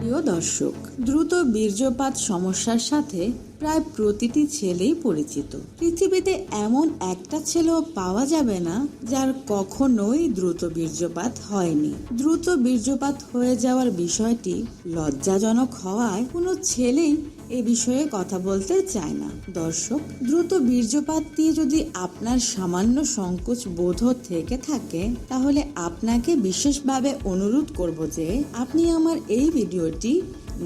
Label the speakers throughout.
Speaker 1: প্রিয় দর্শক, দ্রুত বীর্যপাত সমস্যার সাথে প্রায় প্রতিটি ছেলেই পরিচিত। পৃথিবীতে এমন একটা ছেলেও পাওয়া যাবে না যার কখনোই দ্রুত বীর্যপাত হয়নি। দ্রুত বীর্যপাত হয়ে যাওয়ার বিষয়টি লজ্জাজনক হওয়ায় কোনো ছেলেই এ বিষয়ে কথা বলতে চায় না। দর্শক, দ্রুত বীর্যপাত দিয়ে যদি আপনার সামান্য সংকোচ বোধ থেকে থাকে, তাহলে আপনাকে বিশেষভাবে অনুরোধ করব যে আপনি আমার এই ভিডিওটি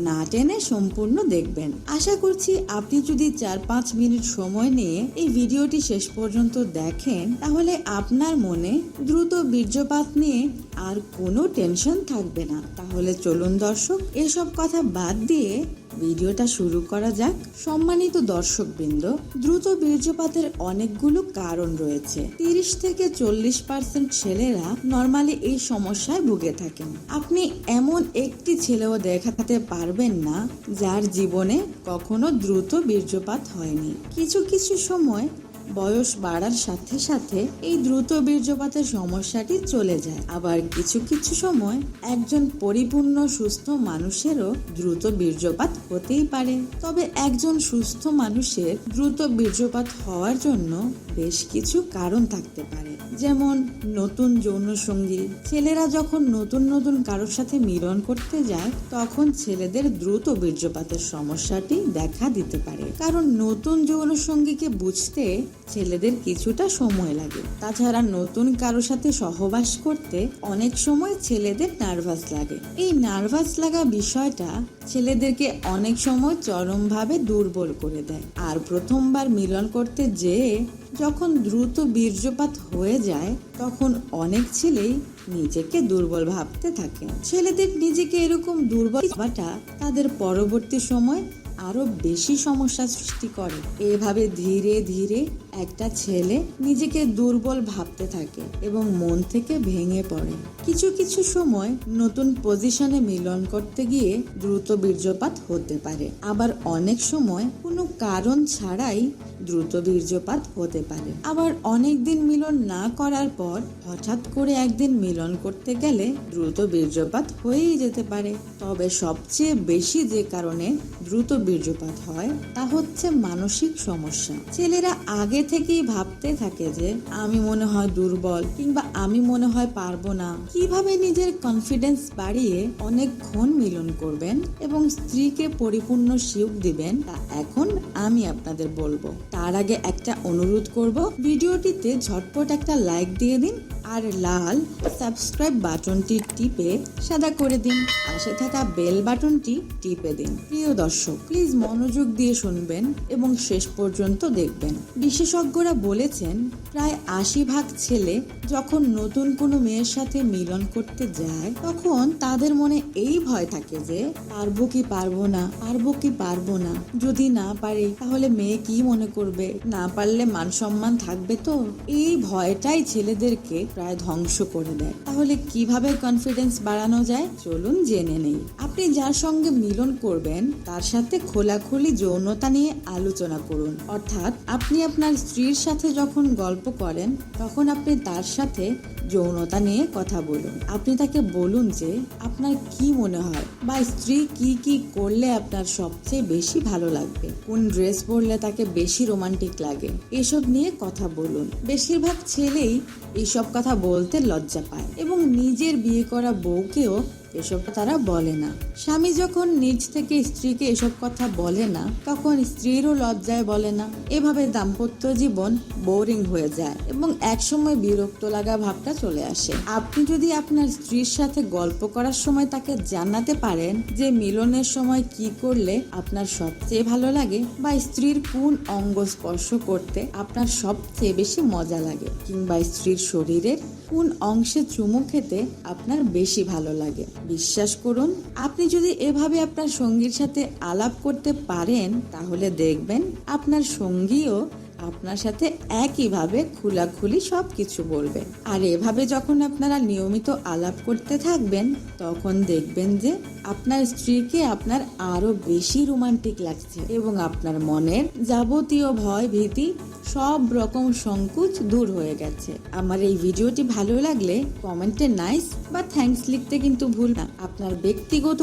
Speaker 1: না টেনে সম্পূর্ণ দেখবেন। আশা করছি আপনি যদি চার পাঁচ মিনিট সময় নিয়ে এই ভিডিওটি শেষ পর্যন্ত দেখেন, তাহলে আপনার মনে দ্রুত বীর্যপাত নিয়ে আর কোনো টেনশন থাকবে না। তাহলে চলুন দর্শক, এসব কথা বাদ দিয়ে ভিডিওটা শুরু করা যাক। সম্মানিত দর্শকবৃন্দ, দ্রুত বীর্যপাতের অনেকগুলো কারণ রয়েছে। তিরিশ থেকে চল্লিশ পার্সেন্ট ছেলেরা নর্মালি এই সমস্যায় ভুগে থাকেন। আপনি এমন একটি ছেলেও দেখাতে পারবেন না যার জীবনে কখনো দ্রুত বীর্যপাত হয়নি। কিছু কিছু সময় বয়স বাড়ার সাথে সাথে এই দ্রুত বীর্যপাতের সমস্যাটি চলে যায়। আবার কিছু কিছু সময় একজন পরিপূর্ণ সুস্থ মানুষেরও দ্রুত বীর্যপাত হতেই পারে। তবে একজন সুস্থ মানুষের দ্রুত বীর্যপাত হওয়ার জন্য বেশ কিছু কারণ থাকতে পারে। যেমন নতুন যৌনসঙ্গী ছেলেরা যখন নতুন নতুন কারোর সাথে মিলন করতে যায়, তখন ছেলেদের দ্রুত বীর্যপাতের সমস্যাটি দেখা দিতে পারে। কারণ নতুন যৌনসঙ্গীকে বুঝতে ছেলেদের কিছুটা সময় লাগে। তাছাড়া নতুন কারোর সাথে সহবাস করতে অনেক সময় ছেলেদের নার্ভাস লাগে। এই নার্ভাস লাগা বিষয়টা ছেলেদেরকে অনেক সময় চরমভাবে দুর্বল করে দেয়। আর প্রথমবার মিলন করতে যেয়ে যখন দ্রুত বীর্যপাত হয়ে যায়, তখন অনেক ছেলেই নিজেকে দুর্বল ভাবতে থাকে। ছেলেদের নিজেকে এরকম দুর্বল ভাবাটা তাদের পরবর্তী সময় আরও বেশি সমস্যা সৃষ্টি করে। এভাবে ধীরে ধীরে একটা ছেলে নিজেকে দুর্বল ভাবতে থাকে এবং মন থেকে ভেঙে পড়ে। কিছু কিছু সময় নতুন পজিশনে মিলন করতে গিয়ে দ্রুত বীর্যপাত হতে পারে। আবার অনেক সময় কোনো কারণ ছাড়াই দ্রুত বীর্যপাত হতে পারে। আবার অনেক দিন মিলন না করার পর হঠাৎ করে একদিন মিলন করতে গেলে দ্রুত বীর্যপাত হয়েই যেতে পারে। তবে সবচেয়ে বেশি যে কারণে দ্রুত বীর্যপাত হয় তা হচ্ছে মানসিক সমস্যা। ছেলেরা আগে থেকেই ভাবতে থাকে যে আমি মনে হয় দুর্বল কিংবা আমি মনে হয় পারব না। কীভাবে নিজের কনফিডেন্স বাড়িয়ে অনেক অনেকক্ষণ মিলন করবেন এবং স্ত্রীকে পরিপূর্ণ সুখ দিবেন, তা এখন আমি আপনাদের বলব। তার আগে একটা অনুরোধ করব, ভিডিওটিতে ঝটপট একটা লাইক দিয়ে দিন আর লাল সাবস্ক্রাইব বাটনটি টিপে সাদা করে দিন। পাশে থাকা বেল বাটনটি টিপে দিন। প্রিয় দর্শক প্লিজ মনোযোগ দিয়ে শুনবেন এবং শেষ পর্যন্ত দেখবেন। বিশেষজ্ঞরা বলেছেন, প্রায় আশি ভাগ ছেলে যখন নতুন কোনো মেয়ের সাথে মিলন করতে যায়, তখন তাদের মনে এই ভয় থাকে যে, পারব কি পারব না? পারব কি পারব না? যদি না পারে, তাহলে মেয়ে কি মনে করবে? না পারলে মান সম্মান থাকবে তো? এই ভয়টাই ছেলেদেরকে প্রায় ধ্বংস করে দেয়। তাহলে কীভাবে কনফিডেন্স বাড়ানো যায়? চলুন জেনে নেই। আপনি যার সঙ্গে মিলন করবেন, তার সাথে খোলাখুলি যৌনতা নিয়ে আলোচনা করুন। অর্থাৎ আপনি আপনার স্ত্রীর সাথে যখন গল্প করেন, তখন আপনি তার সাথে যৌনতা নিয়ে কথা বলুন। আপনি তাকে বলুন যে, আপনার কি মনে হয়? বা স্ত্রী কি কি করলে আপনার সবচেয়ে বেশি ভালো লাগবে? কোন ড্রেস পরলে তাকে বেশি রোমান্টিক লাগে? এসব নিয়ে কথা বলুন। বেশিরভাগ ছেলেই এইসব কথা বলতে লজ্জা পায় এবং নিজের বিয়ে করা বউকেও এসব তারা বলে না। স্বামী যখন নিজ থেকে স্ত্রীকে এসব কথা বলে না, তখন স্ত্রীরও লজ্জায় বলে না। এভাবে দাম্পত্য জীবন বোরিং হয়ে যায় এবং একসময় বিরক্ত লাগা ভাবটা চলে আসে। আপনি যদি আপনার স্ত্রীর সাথে গল্প করার সময় তাকে জানাতে পারেন যে মিলনের সময় কি করলে আপনার সবচেয়ে ভালো লাগে বা স্ত্রীর কোন অঙ্গ স্পর্শ করতে আপনার সবচেয়ে বেশি মজা লাগে কিংবা স্ত্রীর শরীরের কোন অংশে চুমু খেতে আপনার বেশি ভালো লাগে। বিশ্বাস করুন, আপনি যদি এভাবে আপনার সঙ্গীর সাথে আলাপ করতে পারেন, তাহলে দেখবেন আপনার সঙ্গীও আপনার সাথে একইভাবে খোলাখুলি সব কিছু বলবে। আর এভাবে যখন আপনারা নিয়মিত আলাপ করতে থাকবেন, তখন দেখবেন যে আপনার স্ত্রীকে আপনার আরও বেশি রোমান্টিক লাগছে এবং আপনার মনের যাবতীয় ভয় ভীতি সব রকম সংকোচ দূর হয়ে গেছে। আমার এই ভিডিওটি ভালো লাগলে কমেন্টে নাইস বা থ্যাংকস লিখতে কিন্তু ভুল না। আপনার ব্যক্তিগত